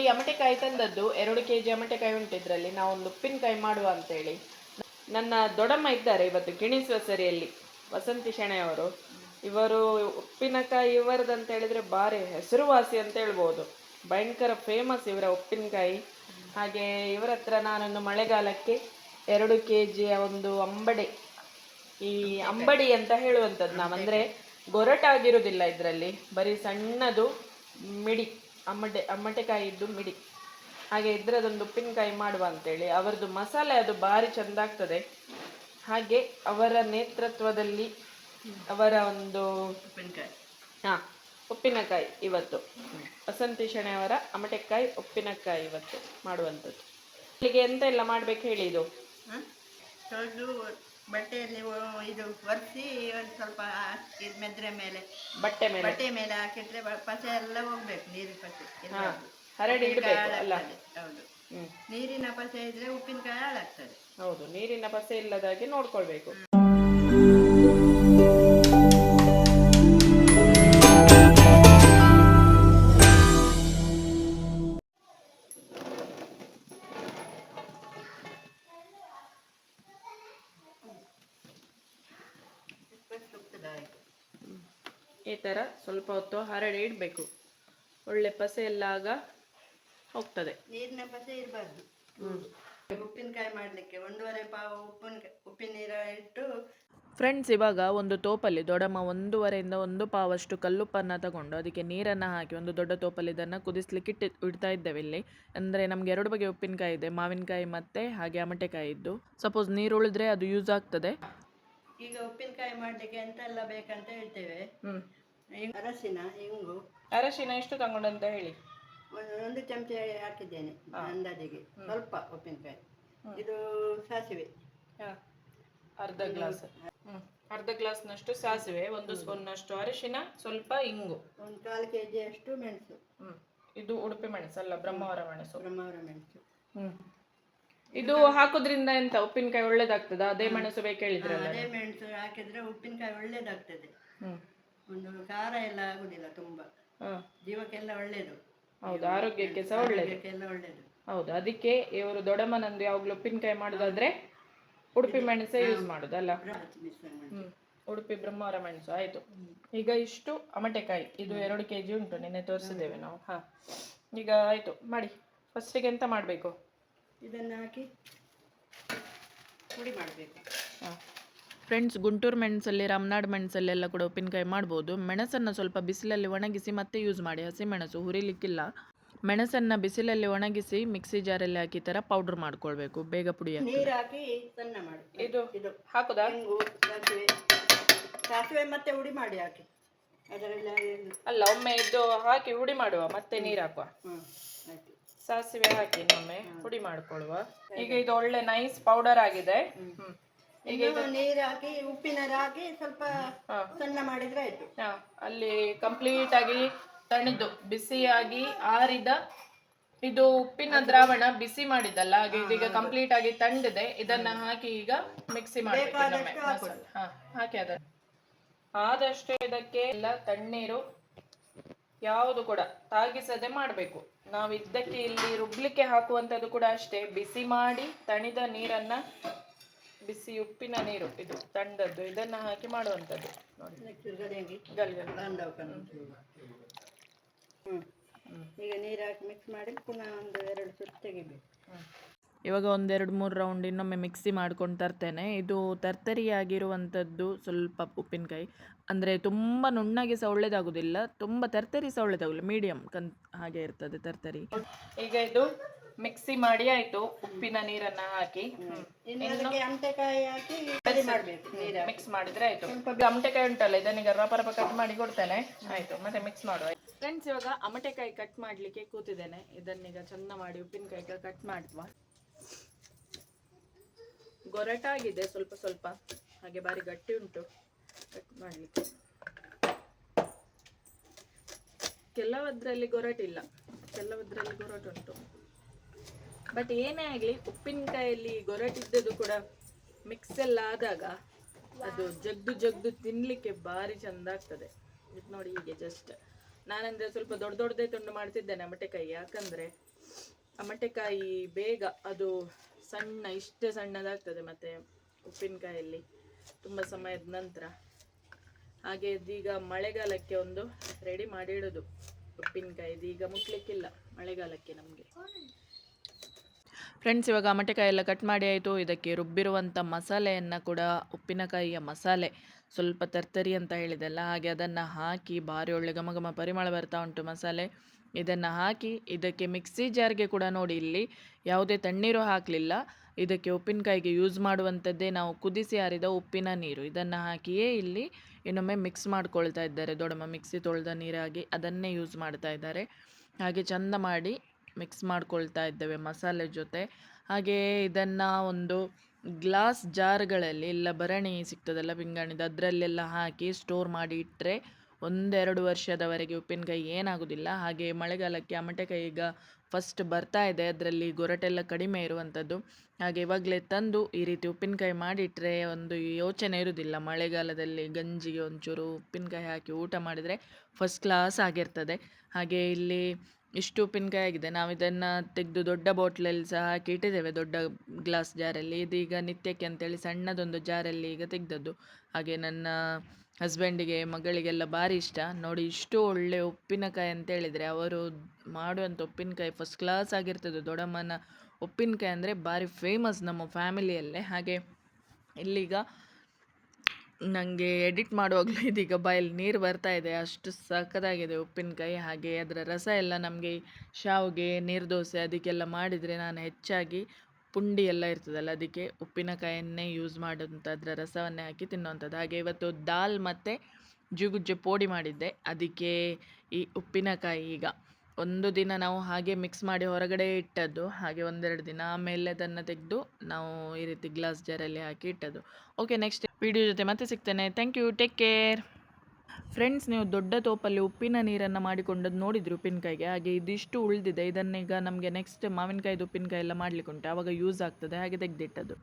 ನೋಡಿ ಅಮಟೆಕಾಯಿ ತಂದದ್ದು ಎರಡು ಕೆ ಜಿ ಅಮಟೆಕಾಯಿ ಉಂಟು ಇದರಲ್ಲಿ. ನಾವೊಂದು ಉಪ್ಪಿನಕಾಯಿ ಮಾಡುವ ಅಂತೇಳಿ. ನನ್ನ ದೊಡ್ಡಮ್ಮ ಇದ್ದಾರೆ ಇವತ್ತು ಗಿಣಿಸುವ ಸರಿಯಲ್ಲಿ ವಸಂತಿ ಶೆಣೆಯವರು. ಇವರು ಉಪ್ಪಿನಕಾಯಿ ಇವರದ್ದು ಅಂತ ಹೇಳಿದ್ರೆ ಭಾರಿ ಹೆಸರುವಾಸಿ ಅಂತ ಹೇಳ್ಬೋದು. ಭಯಂಕರ ಫೇಮಸ್ ಇವರ ಉಪ್ಪಿನಕಾಯಿ. ಹಾಗೆ ಇವರ ಹತ್ರ ನಾನೊಂದು ಮಳೆಗಾಲಕ್ಕೆ ಎರಡು ಕೆ ಜಿಯ ಒಂದು ಅಂಬಡೆ. ಈ ಅಂಬಡಿ ಅಂತ ಹೇಳುವಂಥದ್ದು ನಾವು ಅಂದರೆ ಗೊರಟಾಗಿರುವುದಿಲ್ಲ ಇದರಲ್ಲಿ. ಬರೀ ಸಣ್ಣದು, ಮಿಡಿ. ಅಮ್ಮಟೆ ಅಮ್ಮಟೆಕಾಯಿದ್ದು ಮಿಡಿ. ಹಾಗೆ ಇದ್ರದೊಂದು ಉಪ್ಪಿನಕಾಯಿ ಮಾಡುವ ಅಂತೇಳಿ. ಅವರದ್ದು ಮಸಾಲೆ ಅದು ಭಾರಿ ಚೆಂದ ಆಗ್ತದೆ. ಹಾಗೆ ಅವರ ನೇತೃತ್ವದಲ್ಲಿ ಅವರ ಒಂದು ಉಪ್ಪಿನಕಾಯಿ. ಹಾ ಉಪ್ಪಿನಕಾಯಿ ಇವತ್ತು. ವಸಂತಿ ಶೆಣೆಯವರ ಅಮಟೆಕಾಯಿ ಉಪ್ಪಿನಕಾಯಿ ಇವತ್ತು ಮಾಡುವಂಥದ್ದು. ಇಲ್ಲಿಗೆ ಎಂತ ಎಲ್ಲ ಮಾಡ್ಬೇಕು ಹೇಳಿ ಇದು? ಹಾಂ ತೊಳೆದು ಬಟ್ಟೆಯಲ್ಲಿ ಒ- ಇದು ಒರೆಸಿ ಒಂದು ಸ್ವಲ್ಪ ಇದು ಮೆದ್ರೆ ಮೇಲೆ. ಬಟ್ಟೆ ಮೇಲೆ. ಬಟ್ಟೆ ಮೇಲೆ ಹಾಕಿದ್ರೆ ಬ- ಪಸೆ ಎಲ್ಲ ಹೋಗ್ಬೇಕು ನೀರಿನ ಪಸೆ ಹಾ. ಹರಡಿ ಉಪ್ಪಿನಕಾಯಿ ಇಡಬೇಕು ಅಲ್ಲ? ಹಾಳಾಗ್ತದೆ. ಹೌದು. ಹ್ಮ್. ನೀರಿನ ಪಸೆ ಇದ್ರೆ ಉಪ್ಪಿನಕಾಯಿ ಹಾಳಾಗ್ತದೆ. ಹೌದು ನೀರಿನ ಪಸೆ ಇಲ್ಲದಾಗೆ ನೋಡ್ಕೊಳ್ಬೇಕು. ಈ ಥರ ಸ್ವಲ್ಪ ಹೊತ್ತು ಹರಡಿ ಇಡಬೇಕು. ಒಳ್ಳೆ ಪಸೆ ಎಲ್ಲ ಆಗ ಹೋಗ್ತದೆ. ನೀರಿನ ಪಸೆ ಇರಬಾರ್ದು. ಉಪ್ಪಿನಕಾಯಿ ಮಾಡಲಿಕ್ಕೆ ಒಂದೂವರೆ ಪಾವು ಉಪ್ಪಿನ ಉಪ್ಪಿನ ನೀರ ಇಟ್ಟು ಫ್ರೆಂಡ್ಸ್ ಇವಾಗ ಒಂದು ತೋಪಲ್ಲಿ ದೊಡ್ಡಮ್ಮ ಒಂದೂವರೆಯಿಂದ ಒಂದು ಪಾವಷ್ಟು ಕಲ್ಲುಪ್ಪನ್ನು ತಗೊಂಡು ಅದಕ್ಕೆ ನೀರನ್ನು ಹಾಕಿ ಒಂದು ದೊಡ್ಡ ತೋಪಲ್ಲಿ ಇದನ್ನು ಕುದಿಸ್ಲಿಕ್ಕೆ ಇಟ್ಟು ಇಡ್ತಾ ಇದ್ದೇವೆ ಇಲ್ಲಿ. ಅಂದರೆ ನಮಗೆ ಎರಡು ಬಗೆಯ ಉಪ್ಪಿನಕಾಯಿ ಇದೆ ಮಾವಿನಕಾಯಿ ಮತ್ತು ಹಾಗೆ ಅಮಟೆಕಾಯಿ ಇದ್ದು ಸಪೋಸ್ ನೀರು ಉಳಿದ್ರೆ ಅದು ಯೂಸ್ ಆಗ್ತದೆ. ಈಗ ಉಪ್ಪಿನಕಾಯಿ ಮಾಡ್ಲಿಕ್ಕೆ ಎಂತೆಲ್ಲ ಬೇಕಂತ ಹೇಳ್ತೇವೆ. ಅರಶಿನ ಅರಸಿನ ಇಂಗು. ಅರಶಿನ ಎಷ್ಟು ತಗೊಂಡಂತ ಹೇಳಿ. ಒಂದು ಒಂದು ಚಮಚ ಹಾಕಿದ್ದೇನೆ ಅಂದಾಜಿಗೆ. ಸ್ವಲ್ಪ ಉಪ್ಪಿನಕಾಯಿ. ಇದು ಸಾಸಿವೆ. ಹಾ. ಅರ್ಧ ಗ್ಲಾಸ್. ಹ್ಮ್. ಅರ್ಧ ಗ್ಲಾಸ್ನಷ್ಟು ಸಾಸಿವೆ ಒಂದು ಸ್ಪೂನ್ನಷ್ಟು ಅರಿಶಿನ ಸ್ವಲ್ಪ ಇಂಗು. ಒಂದು ಕಾಲು ಕೆ ಜಿಯಷ್ಟು ಮೆಣಸು ಇದು ಉಡುಪಿ ಮೆಣಸು ಅಲ್ಲ ಬ್ರಹ್ಮಾವರ ಮೆಣಸು. ಬ್ರಹ್ಮಾವರ ಮೆಣಸು. ಹ್ಮ್. ಇದು ಹಾಕೋದ್ರಿಂದ ಎಂತ ಉಪ್ಪಿನಕಾಯಿ ಒಳ್ಳೇದಾಗ್ತದ? ಅದೇ ಮೆಣಸು ಬೇಕು ಹೇಳಿದ್ರಲ್ಲ ಅದೇ ಮೆಣಸು ಹಾಕಿದ್ರೆ ಉಪ್ಪಿನಕಾಯಿ ಒಳ್ಳೇದಾಗ್ತದೆ. ಒಂದು ಖಾರ ಎಲ್ಲ ಆಗುದಿಲ್ಲ ತುಂಬಾ. ಜೀವಕ್ಕೆಲ್ಲ ಒಳ್ಳೇದು. ಹೌದು ಆರೋಗ್ಯಕ್ಕೆ ಸಹ ಒಳ್ಳೇದು. ಎಲ್ಲ ಒಳ್ಳೇದು. ಹೌದು ಅದಕ್ಕೆ ಇವರು ದೊಡ್ಡಮ್ಮನಂದು ಯಾವಾಗ್ಲೂ ಉಪ್ಪಿನಕಾಯಿ ಮಾಡೋದಾದ್ರೆ ಉಡುಪಿ ಮೆಣಸೇ ಯೂಸ್ ಮಾಡೋದಲ್ಲ? ಉಡುಪಿ ಬ್ರಹ್ಮಾವರ ಮೆಣಸು ಆಯ್ತು. ಈಗ ಇಷ್ಟು ಅಮಟೆಕಾಯಿ ಇದು ಎರಡು ಕೆಜಿ ಉಂಟು ನಿನ್ನೆ ತೋರಿಸಿದ್ದೇವೆ ನಾವು. ಹಾ. ಈಗ ಆಯ್ತು ಮಾಡಿ. ಫಸ್ಟಿಗೆ ಎಂತ ಮಾಡಬೇಕು? ಇದನ್ನು ಹಾಕಿ ಪುಡಿ ಮಾಡಬೇಕು. ಫ್ರೆಂಡ್ಸ್ ಗುಂಟೂರು ಮೆಣಸಲ್ಲಿ ರಾಮನಾಡ್ ಮೆಣಸಲ್ಲೆಲ್ಲ ಕೂಡ ಉಪ್ಪಿನಕಾಯಿ ಮಾಡ್ಬೋದು. ಮೆಣಸನ್ನು ಸ್ವಲ್ಪ ಬಿಸಿಲಲ್ಲಿ ಒಣಗಿಸಿ ಮತ್ತೆ ಯೂಸ್ ಮಾಡಿ. ಹಸಿ ಮೆಣಸು ಹುರಿಲಿಕ್ಕಿಲ್ಲ. ಮೆಣಸನ್ನು ಬಿಸಿಲಲ್ಲಿ ಒಣಗಿಸಿ ಮಿಕ್ಸಿ ಜಾರಲ್ಲಿ ಹಾಕಿ ತರ ಥರ ಪೌಡ್ರ್ ಮಾಡ್ಕೊಳ್ಬೇಕು. ಬೇಗ ಪುಡಿ. ನೀರು ಹಾಕಿ ಸಣ್ಣ ಮಾಡಿ. ಇದು ಇದು ಹಾಕುದಾ? ಸಾಸಿವೆ ಸಾಸಿವೆ ಮತ್ತೆ ಹುಡಿ ಮಾಡಿ ಹಾಕಿ. ಅದರೆಲ್ಲ ಅಲ್ಲ ಒಮ್ಮೆ ಇದು ಹಾಕಿ ಹುಡಿ ಮಾಡುವ. ಮತ್ತೆ ನೀರು ಹಾಕುವ. ಹ್ಞೂ ಆಯ್ತು. ಸಾಸಿವೆ ಹಾಕಿ ಇನ್ನೊಮ್ಮೆ ಪುಡಿ ಮಾಡ್ಕೊಳ್ಳುವ. ಈಗ ಇದು ಒಳ್ಳೆ ನೈಸ್ ಪೌಡರ್ ಆಗಿದೆ. ಈಗ ನೀರು ಹಾಕಿ ಉಪ್ಪಿನ ಹಾಕಿ ಸ್ವಲ್ಪ. ಸಣ್ಣ ಮಾಡಿದ್ರೆ ಆಯ್ತು. ಅಲ್ಲಿ ಕಂಪ್ಲೀಟ್ ಆಗಿ ತಣಿದು ಬಿಸಿಯಾಗಿ ಆರಿದ ಇದು ಉಪ್ಪಿನ ದ್ರಾವಣ ಬಿಸಿ ಮಾಡಿದ್ದಲ್ಲ ಹಾಗೆ ಇದೀಗ ಕಂಪ್ಲೀಟ್ ಆಗಿ ತಣ್ಣದೆ ಇದನ್ನ ಹಾಕಿ ಈಗ ಮಿಕ್ಸಿ ಮಾಡಬೇಕು. ಹಾಕಿ ಅದ ಆದಷ್ಟು ಇದಕ್ಕೆ ಎಲ್ಲ ತಣ್ಣೀರು ಯಾವುದು ಕೂಡ ತಾಗಿಸದೆ ಮಾಡಬೇಕು. ನಾವು ಇದ್ದಕ್ಕೆ ಇಲ್ಲಿ ರುಬ್ಲಿಕ್ಕೆ ಹಾಕುವಂಥದ್ದು ಕೂಡ ಅಷ್ಟೇ. ಬಿಸಿ ಮಾಡಿ ತಣಿದ ನೀರನ್ನು ಬಿಸಿ ಉಪ್ಪಿನ ನೀರು ಇದು ತಂಡದ್ದು ಇದನ್ನು ಹಾಕಿ ಮಾಡುವಂಥದ್ದು. ಈಗ ನೀರು ಹಾಕಿ ಮಿಕ್ಸ್ ಮಾಡಿ ಪುನಃ ಒಂದು ಎರಡು ಸುತ್ತು ತೆಗಿಬೇಕು. ಇವಾಗ ಒಂದೆರಡು ಮೂರು ರೌಂಡ್ ಇನ್ನೊಮ್ಮೆ ಮಿಕ್ಸಿ ಮಾಡ್ಕೊಂಡು ತರ್ತೇನೆ. ಇದು ತರ್ತರಿಯಾಗಿರುವಂಥದ್ದು ಸ್ವಲ್ಪ ಉಪ್ಪಿನಕಾಯಿ. ಅಂದರೆ ತುಂಬ ನುಣ್ಣಗೆ ಸಹ ಒಳ್ಳೇದಾಗೋದಿಲ್ಲ. ತುಂಬ ತರ್ತರಿ ಸಹ ಒಳ್ಳೇದಾಗಲ್ಲ ಮೀಡಿಯಂ ಕನ್ ಹಾಗೆ ಇರ್ತದೆ ತರ್ತರಿ. ಈಗ ಇದು ಮಿಕ್ಸಿ ಮಾಡಿ ಆಯ್ತು. ಉಪ್ಪಿನ ನೀರನ್ನ ಹಾಕಿ. ಮಾಡಬೇಕು. ಮಿಕ್ಸ್ ಮಾಡಿದ್ರೆ ಆಯ್ತು. ಅಮಟೆಕಾಯಿ ಉಂಟಲ್ಲ ಇದನ್ನೀಗ ರಪ ರಪ ಕಟ್ ಮಾಡಿ ಕೊಡ್ತೇನೆ. ಆಯ್ತು ಮತ್ತೆ ಮಿಕ್ಸ್ ಮಾಡುವ. ಫ್ರೆಂಡ್ಸ್ ಇವಾಗ ಅಮಟೆಕಾಯಿ ಕಟ್ ಮಾಡ್ಲಿಕ್ಕೆ ಕೂತಿದ್ದೇನೆ. ಇದನ್ನೀಗ ಚಂದ ಮಾಡಿ ಉಪ್ಪಿನಕಾಯಿ ಕಟ್ ಮಾಡುವ. ಗೊರಟಾಗಿದೆ ಸ್ವಲ್ಪ ಸ್ವಲ್ಪ. ಹಾಗೆ ಬಾರಿ ಗಟ್ಟಿ ಉಂಟು. ಕಟ್ ಮಾಡಲಿಕ್ಕೆ. ಕೆಲವದ್ರಲ್ಲಿ ಗೊರಟಿಲ್ಲ ಕೆಲವದ್ರಲ್ಲಿ ಗೊರಟುಂಟು ಬಟ್ ಏನೇ ಆಗಲಿ ಉಪ್ಪಿನಕಾಯಲ್ಲಿ ಗೊರಟಿದ್ದದ್ದು ಕೂಡ ಮಿಕ್ಸ್ ಎಲ್ಲ ಆದಾಗ ಅದು ಜಗ್ದು ಜಗ್ದು ತಿನ್ನಲಿಕ್ಕೆ ಭಾರಿ ಚಂದ ಆಗ್ತದೆ. ಇದು ನೋಡಿ ಹೀಗೆ ಜಸ್ಟ್ ನಾನಂದ್ರೆ ಸ್ವಲ್ಪ ದೊಡ್ಡ ದೊಡ್ಡದೇ ತುಂಡು ಮಾಡ್ತಿದ್ದೇನೆ ಅಮಟೆಕಾಯಿ ಯಾಕಂದ್ರೆ ಅಮಟೆಕಾಯಿ ಬೇಗ ಅದು ಸಣ್ಣ, ಇಷ್ಟೇ ಸಣ್ಣದಾಗ್ತದೆ ಮತ್ತೆ ಉಪ್ಪಿನಕಾಯಲ್ಲಿ. ತುಂಬ ಸಮಯದ ನಂತರ. ಹಾಗೆ ಇದೀಗ ಮಳೆಗಾಲಕ್ಕೆ ಒಂದು ರೆಡಿ ಮಾಡಿ ಇಡೋದು ಉಪ್ಪಿನಕಾಯಿ ಇದೀಗ ಮುಟ್ಲಿಕ್ಕಿಲ್ಲ ಮಳೆಗಾಲಕ್ಕೆ ನಮಗೆ. ಫ್ರೆಂಡ್ಸ್ ಇವಾಗ ಅಮಟೆಕಾಯಿ ಎಲ್ಲ ಕಟ್ ಮಾಡಿ ಆಯಿತು. ಇದಕ್ಕೆ ರುಬ್ಬಿರುವಂಥ ಮಸಾಲೆಯನ್ನು ಕೂಡ ಉಪ್ಪಿನಕಾಯಿಯ ಮಸಾಲೆ. ಸ್ವಲ್ಪ ತರ್ತರಿ ಅಂತ ಹೇಳಿದೆಲ್ಲ. ಹಾಗೆ ಅದನ್ನು ಹಾಕಿ, ಭಾರಿ ಒಳ್ಳೆ ಘಮ ಘಮ ಪರಿಮಳ ಬರ್ತಾ ಉಂಟು ಮಸಾಲೆ. ಇದನ್ನು ಹಾಕಿ ಇದಕ್ಕೆ ಮಿಕ್ಸಿ ಜಾರ್ಗೆ ಕೂಡ ನೋಡಿ ಇಲ್ಲಿ ಯಾವುದೇ ತಣ್ಣೀರು ಹಾಕಲಿಲ್ಲ. ಇದಕ್ಕೆ ಉಪ್ಪಿನಕಾಯಿಗೆ ಯೂಸ್ ಮಾಡುವಂಥದ್ದೇ ನಾವು ಕುದಿಸಿ ಆರಿದ ಉಪ್ಪಿನ ನೀರು. ಇದನ್ನು ಹಾಕಿಯೇ ಇಲ್ಲಿ ಇನ್ನೊಮ್ಮೆ ಮಿಕ್ಸ್ ಮಾಡ್ಕೊಳ್ತಾ ಇದ್ದಾರೆ. ದೊಡಮ್ಮ ಮಿಕ್ಸಿ ತೊಳೆದ ನೀರಾಗಿ ಅದನ್ನೇ ಯೂಸ್ ಮಾಡ್ತಾ ಇದ್ದಾರೆ. ಹಾಗೆ ಚಂದ ಮಾಡಿ ಮಿಕ್ಸ್ ಮಾಡ್ಕೊಳ್ತಾ ಇದ್ದೇವೆ ಮಸಾಲೆ ಜೊತೆ. ಹಾಗೆಯೇ ಇದನ್ನು ಒಂದು ಗ್ಲಾಸ್ ಜಾರ್ಗಳಲ್ಲಿ ಇಲ್ಲ ಭರಣಿ ಸಿಗ್ತದಲ್ಲ ಪಿಂಗಾಣಿದು ಅದರಲ್ಲೆಲ್ಲ ಹಾಕಿ ಸ್ಟೋರ್ ಮಾಡಿ ಇಟ್ಟರೆ ಒಂದೆರಡು ವರ್ಷದವರೆಗೆ ಉಪ್ಪಿನಕಾಯಿ ಏನಾಗೋದಿಲ್ಲ. ಹಾಗೆ ಮಳೆಗಾಲಕ್ಕೆ ಅಮಟೆಕಾಯಿ ಈಗ ಫಸ್ಟ್ ಬರ್ತಾ ಇದೆ. ಅದರಲ್ಲಿ ಗೊರಟೆಲ್ಲ ಕಡಿಮೆ ಇರುವಂಥದ್ದು ಹಾಗೆ ಇವಾಗಲೇ ತಂದು ಈ ರೀತಿ ಉಪ್ಪಿನಕಾಯಿ ಮಾಡಿಟ್ಟರೆ ಒಂದು ಯೋಚನೆ ಇರುವುದಿಲ್ಲ ಮಳೆಗಾಲದಲ್ಲಿ ಗಂಜಿಗೆ ಒಂಚೂರು ಉಪ್ಪಿನಕಾಯಿ ಹಾಕಿ ಊಟ ಮಾಡಿದರೆ ಫಸ್ಟ್ ಕ್ಲಾಸ್ ಆಗಿರ್ತದೆ. ಹಾಗೆ ಇಲ್ಲಿ ಇಷ್ಟು ಉಪ್ಪಿನಕಾಯಿ ಆಗಿದೆ. ನಾವು ಇದನ್ನು ತೆಗೆದು ದೊಡ್ಡ ಬಾಟ್ಲಲ್ಲಿ ಸಹ ಹಾಕಿ ಇಟ್ಟಿದ್ದೇವೆ. ದೊಡ್ಡ ಗ್ಲಾಸ್ ಜಾರಲ್ಲಿ ಇದೀಗ ನಿತ್ಯಕ್ಕೆ ಅಂತೇಳಿ ಸಣ್ಣದೊಂದು ಜಾರಲ್ಲಿ ಈಗ ತೆಗೆದದ್ದು. ಹಾಗೆ ನನ್ನ ಹಸ್ಬೆಂಡಿಗೆ, ಮಗಳಿಗೆಲ್ಲ ಭಾರಿ ಇಷ್ಟ. ನೋಡಿ ಇಷ್ಟು ಒಳ್ಳೆ ಉಪ್ಪಿನಕಾಯಿ ಅಂತೇಳಿದರೆ ಅವರು ಮಾಡುವಂಥ ಉಪ್ಪಿನಕಾಯಿ ಫಸ್ಟ್ ಕ್ಲಾಸ್ ಆಗಿರ್ತದೆ. ದೊಡ್ಡಮ್ಮನ ಉಪ್ಪಿನಕಾಯಿ ಅಂದರೆ ಭಾರಿ ಫೇಮಸ್ ನಮ್ಮ ಫ್ಯಾಮಿಲಿಯಲ್ಲೇ ಹಾಗೆ ಇಲ್ಲೀಗ ನನಗೆ ಎಡಿಟ್ ಮಾಡುವಾಗಲೂ ಇದೀಗ ಬಾಯಲ್ಲಿ ನೀರು ಬರ್ತಾ ಇದೆ. ಅಷ್ಟು ಸಖತ್ತಾಗಿದೆ ಉಪ್ಪಿನಕಾಯಿ. ಹಾಗೆ ಅದರ ರಸ ಎಲ್ಲ ನಮಗೆ ಶಾವಿಗೆ ನೀರು ದೋಸೆ ಅದಕ್ಕೆಲ್ಲ ಮಾಡಿದರೆ ನಾನು ಹೆಚ್ಚಾಗಿ ಪುಂಡಿ ಎಲ್ಲ ಇರ್ತದಲ್ಲ, ಅದಕ್ಕೆ ಉಪ್ಪಿನಕಾಯನ್ನೇ ಯೂಸ್ ಮಾಡೋಂಥ ಅದರ ರಸವನ್ನೇ ಹಾಕಿ ತಿನ್ನುವಂಥದ್ದು. ಹಾಗೆ ಇವತ್ತು ದಾಲ್ ಮತ್ತು ಜುಗುಜ್ಜು ಪೋಡಿ ಮಾಡಿದ್ದೆ. ಅದಕ್ಕೆ ಈ ಉಪ್ಪಿನಕಾಯಿ ಈಗ ಒಂದು ದಿನ ನಾವು ಹಾಗೆ ಮಿಕ್ಸ್ ಮಾಡಿ ಹೊರಗಡೆ ಇಟ್ಟದ್ದು, ಹಾಗೆ ಒಂದೆರಡು ದಿನ ಆಮೇಲೆ ಅದನ್ನು ತೆಗೆದು ನಾವು ಈ ರೀತಿ ಗ್ಲಾಸ್ ಜಾರಲ್ಲಿ ಹಾಕಿ ಇಟ್ಟದ್ದು. ಓಕೆ ನೆಕ್ಸ್ಟ್ ವಿಡಿಯೋ ಜೊತೆ ಮತ್ತೆ ಸಿಗ್ತೇನೆ. Thank you take care friends ನೀವು ದೊಡ್ಡ ತೋಪಲ್ಲಿ ಉಪ್ಪಿನ ನೀರನ್ನು ಮಾಡಿಕೊಂಡದ್ದು ನೋಡಿದ್ರಿ ಉಪ್ಪಿನಕಾಯಿಗೆ? ಹಾಗೆ ಇದಿಷ್ಟು ಉಳಿದಿದೆ. ಇದನ್ನೀಗ ನಮಗೆ ನೆಕ್ಸ್ಟ್ ಮಾವಿನಕಾಯಿದು ಉಪ್ಪಿನಕಾಯಿ ಎಲ್ಲ ಮಾಡ್ಲಿಕ್ಕೆ ಉಂಟು ಆವಾಗ ಯೂಸ್ ಆಗ್ತದೆ. ಹಾಗೆ ತೆಗೆದಿಟ್ಟದ್ದು.